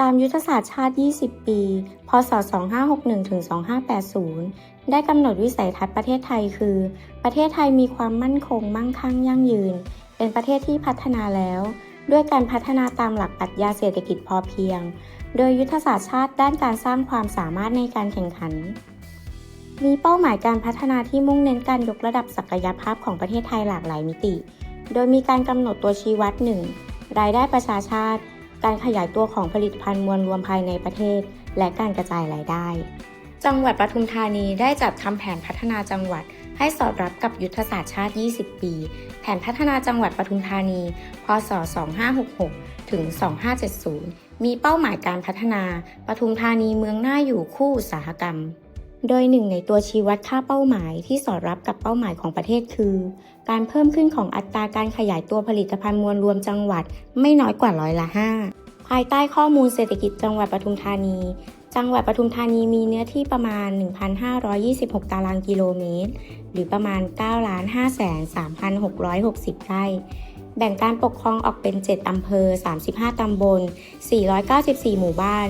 ตามยุทธศาสตร์ชาติ 20 ปี พศ .2561-2580 ได้กำหนดวิสัยทัศน์ประเทศไทยคือ ประเทศไทยมีความมั่นคงมั่งคั่งยั่งยืน เป็นประเทศที่พัฒนาแล้ว ด้วยการพัฒนาตามหลักปรัชญาเศรษฐกิจพอเพียง โดยยุทธศาสตร์ชาติด้านการสร้างความสามารถในการแข่งขัน มีเป้าหมายการพัฒนาที่มุ่งเน้นการยกระดับศักยภาพของประเทศไทยหลากหลายมิติ โดยมีการกำหนดตัวชี้วัด 1. รายได้ประชาชาติ การขยายตัวของผลิตภัณฑ์มวลรวมภายในประเทศ และการกระจายรายได้ จังหวัดปทุมธานีได้จัดทำแผนพัฒนาจังหวัด ให้สอดรับกับยุทธศาสตร์ชาติ 20 ปี แผนพัฒนาจังหวัดปทุมธานี พศ 2566 ถึง 2570 มีเป้าหมายการพัฒนาปทุมธานีเมืองหน่าอยู่คู่อุตสาหกรรม โดยหนึ่งในตัวชี้วัดค่าเป้าหมายที่สอดรับกับเป้าหมายของประเทศคือ การเพิ่มขึ้นของอัตราการขยายตัวผลิตภัณฑ์มวลรวมจังหวัดไม่น้อยกว่าร้อยละ5ภายใต้ข้อมูลเศรษฐกิจจังหวัดปทุมธานี จังหวัดปทุมธานีมีเนื้อที่ประมาณ 1,526 ตารางกิโลเมตร หรือประมาณ 9 5 3 6 6 0 ไร่ แบ่งการปกครองออกเป็น 7 อำเภอ 35 ตำบล 494 หมู่บ้าน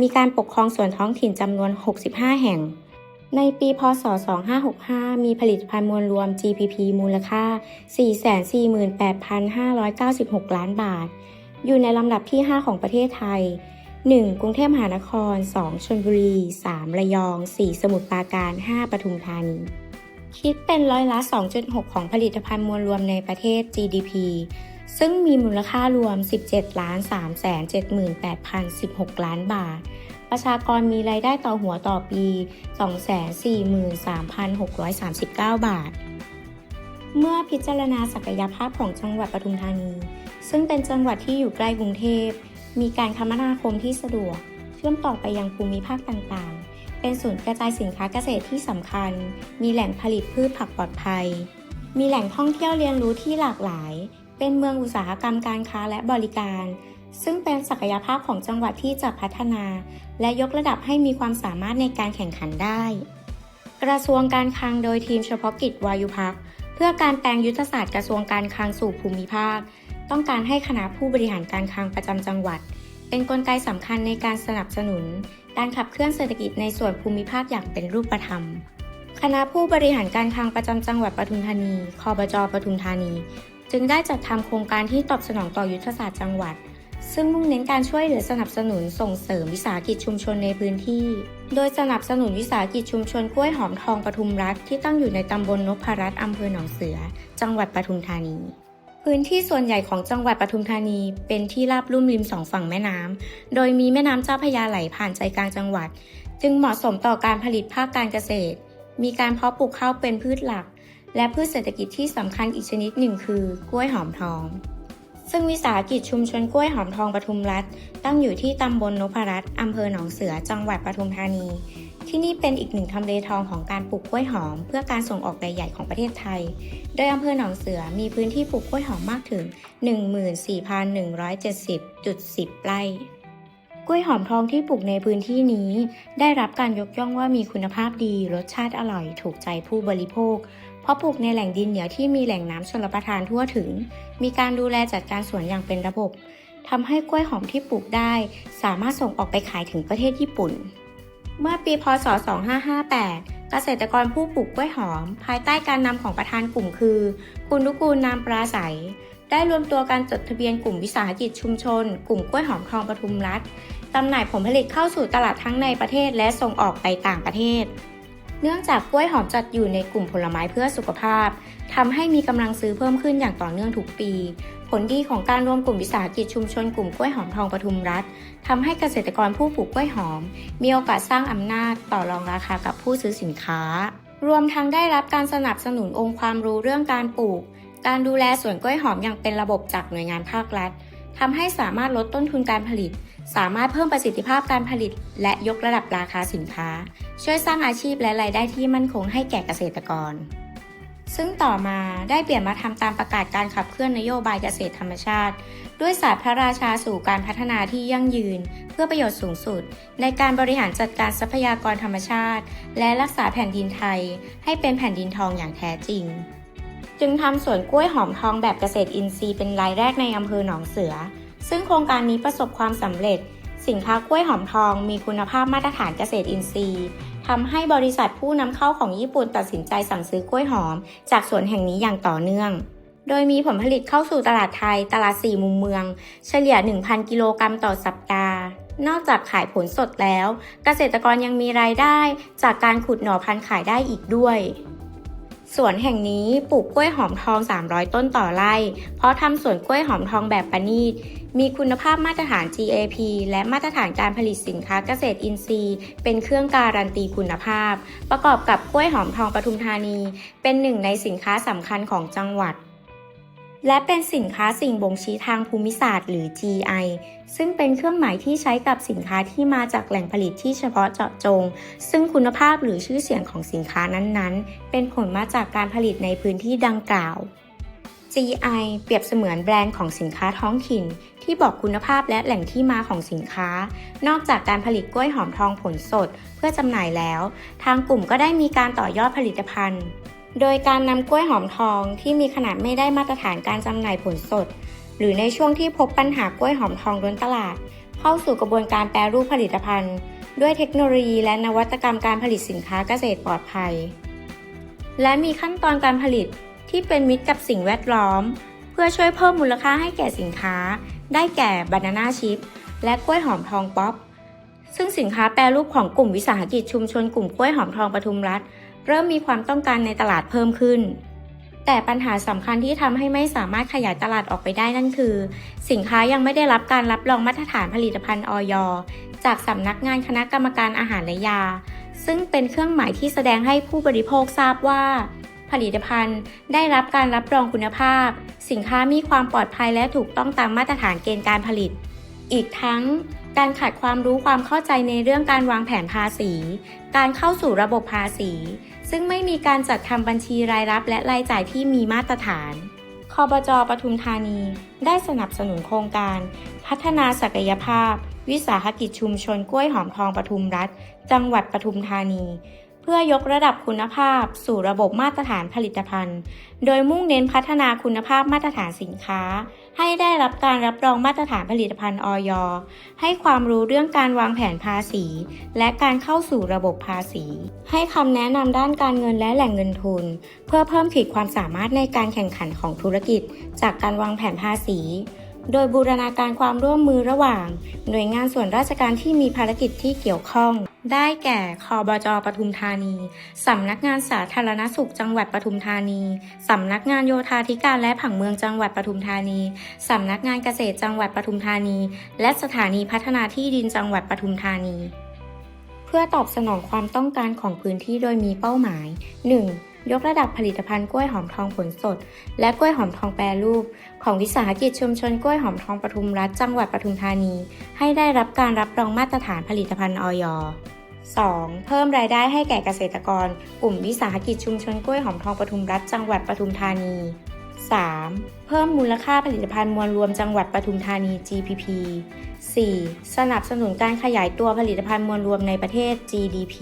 มีการปกครองส่วนท้องถิ่นจำนวน 65 แห่ง ในปีพศ 2565 มีผลิตภัณฑ์มวลรวม GPP มูลค่า 448,596 ล้านบาท อยู่ในลำดับที่ 5 ของประเทศไทย 1. กรุงเทพมหานคร 2. ชลบุรี 3. ระยอง 4. สมุทรปราการ 5. ปทุมธานี คิดเป็นร้อยละ 2.6 ของผลิตภัณฑ์มวลรวมในประเทศ GDP ซึ่งมีมูลค่ารวม 17ล้าน3 7 8 0 16 ล้านบาท ประชากรมีรายได้ต่อหัวต่อปี 243,639 บาท เมื่อพิจารณาศักยภาพของจังหวัดปทุมธานี ซึ่งเป็นจังหวัดที่อยู่ใกล้กรุงเทพ มีการคมนาคมที่สะดวก เชื่อมต่อไปยังภูมิภาคต่างๆ เป็นศูนย์กระจายสินค้าเกษตรที่สำคัญ มีแหล่งผลิตพืชผักปลอดภัย มีแหล่งท่องเที่ยวเรียนรู้ที่หลากหลาย เป็นเมืองอุตสาหกรรมการค้าและบริการ ซึ่งเป็นศักยภาพของจังหวัดที่จะพัฒนา และยกระดับให้มีความสามารถในการแข่งขันได้ กระทรวงการคลังโดยทีมเฉพาะกิจวายุพักเพื่อการแปลงยุทธศาสตร์กระทรวงการคลังสู่ภูมิภาค ต้องการให้คณะผู้บริหารการคลังประจำจังหวัด เป็นกลไกสำคัญในการสนับสนุน การขับเคลื่อนเศรษฐกิจในส่วนภูมิภาคอย่างเป็นรูปธรรมคณะผู้บริหารการคลังประจำจังหวัดปทุมธานีคอบจปทุมธานี จึงได้จัดทำโครงการที่ตอบสนองต่อยุทธศาสตร์จังหวัด ซึ่งมุ่งเน้นการช่วยเหลือสนับสนุนส่งเสริมวิสาหกิจชุมชนในพื้นที่ โดยสนับสนุนวิสาหกิจชุมชนกล้วยหอมทองปทุมรัฐที่ตั้งอยู่ในตำบลนพรัตน์อำเภอหนองเสือ จังหวัดปทุมธานี พื้นที่ส่วนใหญ่ของจังหวัดปทุมธานี เป็นที่ราบลุ่มริมสองฝั่งแม่น้ำ โดยมีแม่น้ำเจ้าพระยาไหลผ่านใจกลางจังหวัด จึงเหมาะสมต่อการผลิตภาคการเกษตร มีการเพาะปลูกข้าวเป็นพืชหลัก และพืชเศรษฐกิจที่สำคัญอีกชนิดหนึ่งคือกล้วยหอมทอง ซึ่งวิสาหกิจชุมชนกล้วยหอมทองปทุมรัฐ ตั้งอยู่ที่ตำบลนพรัตน์อำเภอหนองเสือจังหวัดปทุมธานี ที่นี่เป็นอีกหนึ่งทำเลทองของการปลูกกล้วยหอม เพื่อการส่งออกรายใหญ่ของประเทศไทย โดยอำเภอหนองเสือมีพื้นที่ปลูกกล้วยหอมมากถึง 14,170.10 ไร่กล้วยหอมทองที่ปลูกในพื้นที่นี้ ได้รับการยกย่องว่ามีคุณภาพดี รสชาติอร่อย ถูกใจผู้บริโภค เพราะปลูกในแหล่งดินเหนียวที่มีแหล่งน้ำชลประทานทั่วถึง มีการดูแลจัดการสวนอย่างเป็นระบบทำให้กล้วยหอมที่ปลูกได้ สามารถส่งออกไปขายถึงประเทศญี่ปุ่น เมื่อปีพศ 2558 เกษตรกรผู้ปลูกกล้วยหอม ภายใต้การนำของประธานกลุ่มคือ คุณนุกูลนามปราศัย ได้รวมตัวการจดทะเบียนกลุ่มวิสาหกิจชุมชน กลุ่มกล้วยหอมทองปทุมรัฐจำหน่ายผลผลิตเข้าสู่ตลาดทั้งในประเทศและส่งออกไปต่างประเทศ เนื่องจากกล้วยหอมจัดอยู่ในกลุ่มผลไม้เพื่อสุขภาพทำให้มีกำลังซื้อเพิ่มขึ้นอย่างต่อเนื่องทุกปี ผลดีของการรวมกลุ่มวิสาหกิจชุมชนกลุ่มกล้วยหอมทองปทุมรัฐทำให้เกษตรกรผู้ปลูกกล้วยหอม มีโอกาสสร้างอำนาจต่อรองราคากับผู้ซื้อสินค้า รวมทั้งได้รับการสนับสนุนองค์ความรู้เรื่องการปลูก การดูแลสวนกล้วยหอมอย่างเป็นระบบจากหน่วยงานภาครัฐทำให้สามารถลดต้นทุนการผลิต สามารถเพิ่มประสิทธิภาพการผลิต และยกระดับราคาสินค้า ช่วยสร้างอาชีพและรายได้ที่มั่นคงให้แก่เกษตรกร ซึ่งต่อมาได้เปลี่ยนมาทำตามประกาศการขับเคลื่อนนโยบายเกษตรธรรมชาติ ด้วยศาสตร์พระราชาสู่การพัฒนาที่ยั่งยืน เพื่อประโยชน์สูงสุด ในการบริหารจัดการทรัพยากรธรรมชาติ และรักษาแผ่นดินไทย ให้เป็นแผ่นดินทองอย่างแท้จริงจึงทำสวนกล้วยหอมทองแบบเกษตรอินทรีย์เป็นรายแรกในอำเภอหนองเสือ ซึ่งโครงการนี้ประสบความสำเร็จ สินค้ากล้วยหอมทอง มีคุณภาพมาตรฐานเกษตรอินทรีย์ทำให้บริษัทผู้นำเข้าของญี่ปุ่นตัดสินใจสั่งซื้อกล้วยหอม จากสวนแห่งนี้อย่างต่อเนื่อง โดยมีผลผลิตเข้าสู่ตลาดไทย ตลาดสี่มุมเมือง เฉลี่ย 1,000 กิโลกรัมต่อสัปดาห์นอกจากขายผลสดแล้ว เกษตรกรยังมีรายได้จากการขุดหน่อพันธุ์ขายได้อีกด้วย สวนแห่งนี้ปลูกกล้วยหอมทอง 300 ต้นต่อไร่ เพราะทำสวนกล้วยหอมทองแบบประณีต มีคุณภาพมาตรฐาน GAP และมาตรฐานการผลิตสินค้าเกษตรอินทรีย์ เป็นเครื่องการันตีคุณภาพ ประกอบกับกล้วยหอมทองปทุมธานี เป็นหนึ่งในสินค้าสำคัญของจังหวัด และเป็นสินค้าสิ่งบ่งชี้ทางภูมิศาสตร์หรือ GI ซึ่งเป็นเครื่องหมายที่ใช้กับสินค้าที่มาจากแหล่งผลิตที่เฉพาะเจาะจง ซึ่งคุณภาพหรือชื่อเสียงของสินค้านั้นๆ เป็นผลมาจากการผลิตในพื้นที่ดังกล่าว GI เปรียบเสมือนแบรนด์ของสินค้าท้องถิ่น ที่บอกคุณภาพและแหล่งที่มาของสินค้า นอกจากการผลิตกล้วยหอมทองผลสด เพื่อจำหน่ายแล้ว ทางกลุ่มก็ได้มีการต่อยอดผลิตภัณฑ์ โดยการนำกล้วยหอมทองที่มีขนาดไม่ได้มาตรฐานการจำหน่ายผลสด หรือในช่วงที่พบปัญหากล้วยหอมทองล้นตลาด เข้าสู่กระบวนการแปรรูปผลิตภัณฑ์ ด้วยเทคโนโลยีและนวัตกรรมการผลิตสินค้าเกษตรปลอดภัย และมีขั้นตอนการผลิตที่เป็นมิตรกับสิ่งแวดล้อม เพื่อช่วยเพิ่มมูลค่าให้แก่สินค้า ได้แก่บานาน่าชิพและกล้วยหอมทองป๊อปซึ่งสินค้าแปรรูปของกลุ่มวิสาหกิจชุมชนกลุ่มกล้วยหอมทองปทุมรัฐ เริ่มมีความต้องการในตลาดเพิ่มขึ้น แต่ปัญหาสำคัญที่ทำให้ไม่สามารถขยายตลาดออกไปได้นั่นคือ สินค้ายังไม่ได้รับการรับรองมาตรฐานผลิตภัณฑ์ออยจากสำนักงานคณะกรรมการอาหารและยา ซึ่งเป็นเครื่องหมายที่แสดงให้ผู้บริโภคทราบว่า ผลิตภัณฑ์ได้รับการรับรองคุณภาพ สินค้ามีความปลอดภัยและถูกต้องตามมาตรฐานเกณฑ์การผลิต อีกทั้ง การขาดความรู้ความเข้าใจในเรื่องการวางแผนภาษี การเข้าสู่ระบบภาษี ซึ่งไม่มีการจัดทำบัญชีรายรับและรายจ่ายที่มีมาตรฐานคอบจปทุมธานี ได้สนับสนุนโครงการ พัฒนาศักยภาพ วิสาหกิจชุมชนกล้วยหอมทองปทุมรัฐ จังหวัดปทุมธานี พื่อยกระดับคุณภาพสู่ระบบมาตรฐานผลิตภัณฑ์ โดยมุ่งเน้นพัฒนาคุณภาพมาตรฐานสินค้า ให้ได้รับการรับรองมาตรฐานผลิตภัณฑ์ออยให้ความรู้เรื่องการวางแผนภาษี และการเข้าสู่ระบบภาษี ให้คำแนะนำด้านการเงินและแหล่งเงินทุน เพื่อเพิ่มขีดความสามารถในการแข่งขันของธุรกิจ จากการวางแผนภาษีโดยบูรณาการความร่วมมือระหว่าง หน่วยงานส่วนราชการที่มีภารกิจที่เกี่ยวข้อง ได้แก่คอบจปทุมธานี สำนักงานสาธารณสุขจังหวัดปทุมธานี สำนักงานโยธาธิการและผังเมืองจังหวัดปทุมธานี สำนักงานเกษตรจังหวัดปทุมธานี และสถานีพัฒนาที่ดินจังหวัดปทุมธานี เพื่อตอบสนองความต้องการของพื้นที่โดยมีเป้าหมาย 1. ยกระดับผลิตภัณฑ์กล้วยหอมทองผลสด และกล้วยหอมทองแปรรูป ของวิสาหกิจชุมชนกล้วยหอมทองปทุมรัฐจังหวัดปทุมธานี ให้ได้รับการรับรองมาตรฐานผลิตภัณฑ์ออย 2. เพิ่มรายได้ให้แก่เกษตรกร กลุ่มวิสาหกิจชุมชนกล้วยหอมทองปทุมรัฐจังหวัดปทุมธานี 3. เพิ่มมูลค่าผลิตภัณฑ์มวลรวมจังหวัดปทุมธานี GPP 4. สนับสนุนการขยายตัวผลิตภัณฑ์มวลรวมในประเทศ GDP